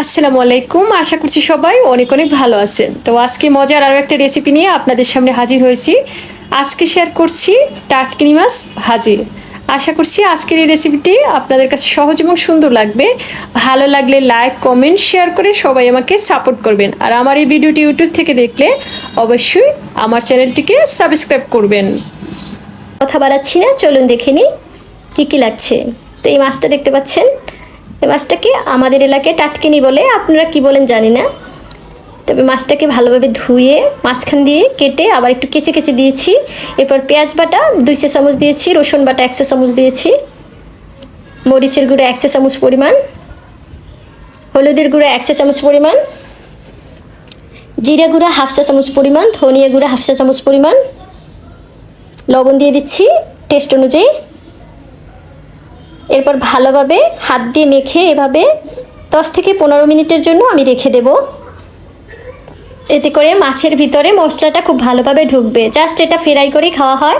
আসসালামু আলাইকুম, আশা করছি সবাই অনেক অনেক ভালো আছেন। তো আজকে মজার আরও একটা রেসিপি নিয়ে আপনাদের সামনে হাজির হয়েছি। আজকে শেয়ার করছি টাটকিনি মাছ ভাজি। আশা করছি আজকের এই রেসিপিটি আপনাদের কাছে সহজ এবং সুন্দর লাগবে। ভালো লাগলে লাইক কমেন্ট শেয়ার করে সবাই আমাকে সাপোর্ট করবেন। আর আমার এই ভিডিওটি ইউটিউব থেকে দেখলে অবশ্যই আমার চ্যানেলটিকে সাবস্ক্রাইব করবেন। কথা বাড়াচ্ছি না, চলুন দেখে নিই কী কী লাগছে। তো এই মাছটা দেখতে পাচ্ছেন? এই মাছটাকে আমাদের এলাকায় টাটকিনি বলে। আপনারা কি বলেন জানি না। তবে মাছটাকে ভালোভাবে ধুয়ে, মাঝখান দিয়ে কেটে আবার একটু কেচে কেচে দিয়েছি। এরপর পেঁয়াজ বাটা দুই চা চামচ দিয়েছি, রসুন বাটা এক চা চামচ দিয়েছি, মরিচের গুঁড়ো এক চা চামচ পরিমাণ, হলুদের গুঁড়ো এক চা চামচ পরিমাণ, জিরা গুঁড়া হাফ চা চামচ পরিমাণ, ধনিয়া গুঁড়া হাফ চা চামচ পরিমাণ। লবণ দিয়ে দিচ্ছি, টেস্ট অনুযায়ী। এরপর ভালোভাবে হাত দিয়ে মেখে এভাবে দশ থেকে পনেরো মিনিটের জন্য আমি রেখে দেব। এতে করে মাছের ভিতরে মশলাটা খুব ভালোভাবে ঢুকবে। জাস্ট এটা ফ্রাই করেই খাওয়া হয়।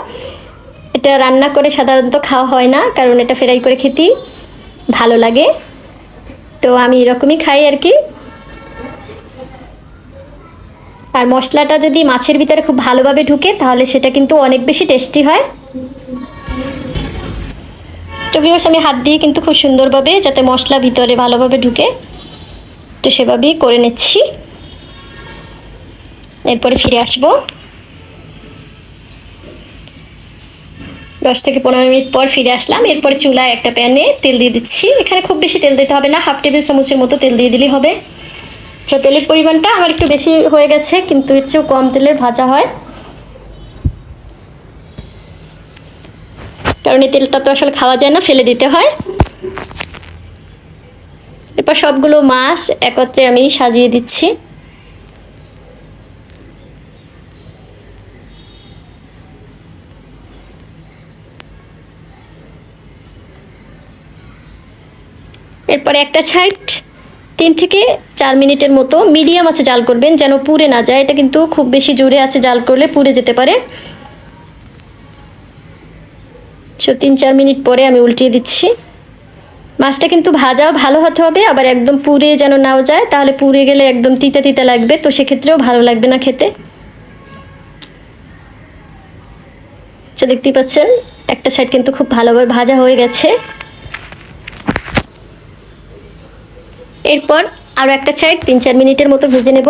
এটা রান্না করে সাধারণত খাওয়া হয় না, কারণ এটা ফ্রাই করে খেতেই ভালো লাগে। তো আমি এরকমই খাই আর কি। আর মশলাটা যদি মাছের ভিতরে খুব ভালোভাবে ঢুকে, তাহলে সেটা কিন্তু অনেক বেশি টেস্টি হয়। তো ভিউয়ার্স আমি হাত দিয়ে কিন্তু খুব সুন্দরভাবে যাতে মশলা ভিতরে ভালোভাবে ঢুকে, তো সেভাবেই করে নিচ্ছি। এরপরে ফিরে আসব। দশ থেকে পনেরো মিনিট পর ফিরে আসলাম। এরপরে চুলায় একটা প্যানে তেল দিয়ে দিচ্ছি। এখানে খুব বেশি তেল দিতে হবে না, হাফ টেবিল চামচের মতো তেল দিয়ে দিলেই হবে। তো তেলের পরিমাণটা আমার একটু বেশি হয়ে গেছে, কিন্তু এর চেয়েও কম তেলে ভাজা হয়। কারণ এই তেলটা তো আসলে খাওয়া যায় না, ফেলে দিতে হয়। এরপর সবগুলো মাছ একত্রে আমি সাজিয়ে দিচ্ছি। এরপরে একটা সাইড তিন থেকে চার মিনিটের মতো মিডিয়াম আছে জাল করবেন, যেন পুড়ে না যায়। এটা কিন্তু খুব বেশি জোরে আছে জাল করলে পুড়ে যেতে পারে। সো তিন, চার মিনিট পরে আমি উল্টিয়ে দিচ্ছি। মাছটা কিন্তু ভাজাও ভালো হতে হবে, আবার একদম পুড়ে যেন নাও যায়, তাহলে পুড়ে গেলে একদম তিতা তিতা লাগবে, তো সেক্ষেত্রেও ভালো লাগবে না খেতে। তো দেখতেই পাচ্ছেন, একটা সাইড কিন্তু খুব ভালোভাবে ভাজা হয়ে গেছে। এরপর আরও একটা সাইড তিন, চার মিনিটের মতো ভেজে নেব।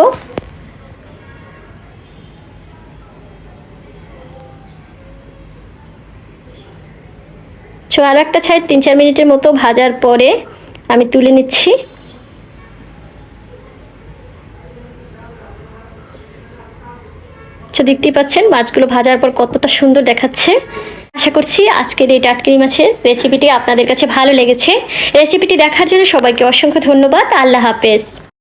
সো আরও একটা সাইড তিন চার মিনিটের মতো ভাজার পরে আমি তুলে নিচ্ছি। তো দেখতেই পাচ্ছেন মাছগুলো ভাজার পর কতটা সুন্দর দেখাচ্ছে। আশা করছি আজকের এই টাটকিনি মাছের রেসিপিটি আপনাদের কাছে ভালো লেগেছে। রেসিপিটি দেখার জন্য সবাইকে অসংখ্য ধন্যবাদ। আল্লাহ হাফেজ।